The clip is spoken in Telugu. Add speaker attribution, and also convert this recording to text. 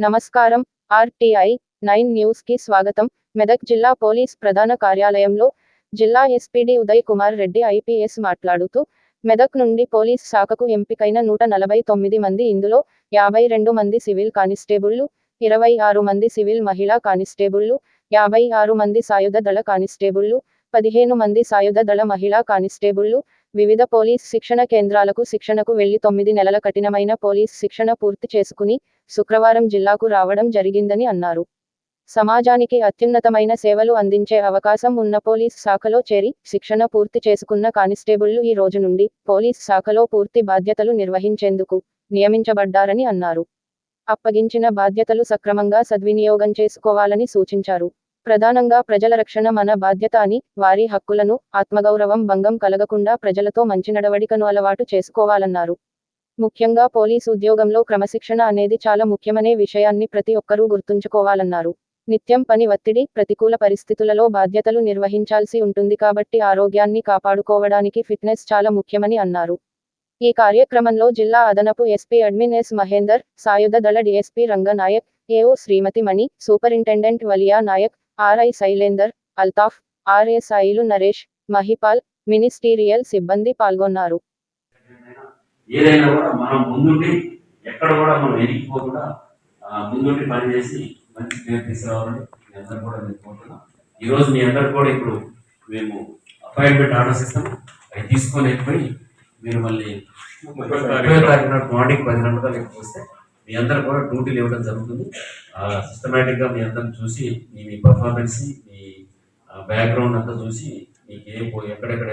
Speaker 1: నమస్కారం. ఆర్టీఐ నైన్ న్యూస్కి స్వాగతం. మెదక్ జిల్లా పోలీస్ ప్రధాన కార్యాలయంలో జిల్లా SP D Uday Kumar Reddy IPS మాట్లాడుతూ మెదక్ నుండి పోలీస్ శాఖకు ఎంపికైన నూట నలభై తొమ్మిది మంది ఇందులో యాభై రెండు మంది సివిల్ కానిస్టేబుళ్ళు ఇరవై ఆరు మంది సివిల్ మహిళా కానిస్టేబుళ్ళు యాభై ఆరు మంది సాయుధ దళ కానిస్టేబుళ్ళు పదిహేను మంది సాయుధ దళ మహిళా కానిస్టేబుళ్ళు వివిధ పోలీస్ శిక్షణ కేంద్రాలకు శిక్షణకు వెళ్ళి తొమ్మిది నెలల కఠినమైన పోలీస్ శిక్షణ పూర్తి చేసుకుని శుక్రవారం జిల్లాకు రావడం జరిగిందని అన్నారు. సమాజానికి అత్యున్నతమైన సేవలు అందించే అవకాశం ఉన్న పోలీస్ శాఖలో చేరి శిక్షణ పూర్తి చేసుకున్న కానిస్టేబుళ్ళు ఈ రోజు నుండి పోలీస్ శాఖలో పూర్తి బాధ్యతలు నిర్వహించేందుకు నియమించబడ్డారని అన్నారు. అప్పగించిన బాధ్యతలు సక్రమంగా సద్వినియోగం చేసుకోవాలని సూచించారు. ప్రధానంగా ప్రజల రక్షణ మన బాధ్యత అని వారి హక్కులను ఆత్మగౌరవం భంగం కలగకుండా ప్రజలతో మంచి నడవడికను అలవాటు చేసుకోవాలన్నారు. ముఖ్యంగా పోలీస్ ఉద్యోగంలో క్రమశిక్షణ అనేది చాలా ముఖ్యమనే విషయాన్ని ప్రతి ఒక్కరూ గుర్తుంచుకోవాలన్నారు. నిత్యం పని ఒత్తిడి ప్రతికూల పరిస్థితులలో బాధ్యతలు నిర్వహించాల్సి ఉంటుంది కాబట్టి ఆరోగ్యాన్ని కాపాడుకోవడానికి ఫిట్నెస్ చాలా ముఖ్యమని అన్నారు. ఈ కార్యక్రమంలో జిల్లా అదనపు ఎస్పీ అడ్మిన్ ఎస్ మహేందర్ సాయుధ దళ DSP Ranganayak AO Shrimati Mani superintendent Valiya Nayak RI Shailender Altaf ఆర్ఎస్ఐలు Naresh Mahipal ministerial సిబ్బంది పాల్గొన్నారు.
Speaker 2: ఏదైనా కూడా మనం ముందుండి ఎక్కడ కూడా మనం వెనక్కిపోకుండా ఆ, ముందుండి పనిచేసి మంచి పేరు తీసుకురావాలని మీ అందరు కూడా నేను కోరుతున్నాను. ఈరోజు మీ అందరు కూడా ఇప్పుడు మేము అపాయింట్మెంట్ ఆర్డర్స్ ఇస్తాం అవి తీసుకొని వెళ్ళిపోయి మీరు మళ్ళీ ముప్పై తారీఖు నాడు మార్నింగ్ పది గంటలకు వస్తే మీ అందరు కూడా డ్యూటీలు ఇవ్వడం జరుగుతుంది. సిస్టమేటిక్గా మీ అందరిని చూసి మీ మీ పర్ఫార్మెన్స్ మీ బ్యాక్గ్రౌండ్ అంతా చూసి మీకు ఏ ఎక్కడెక్కడ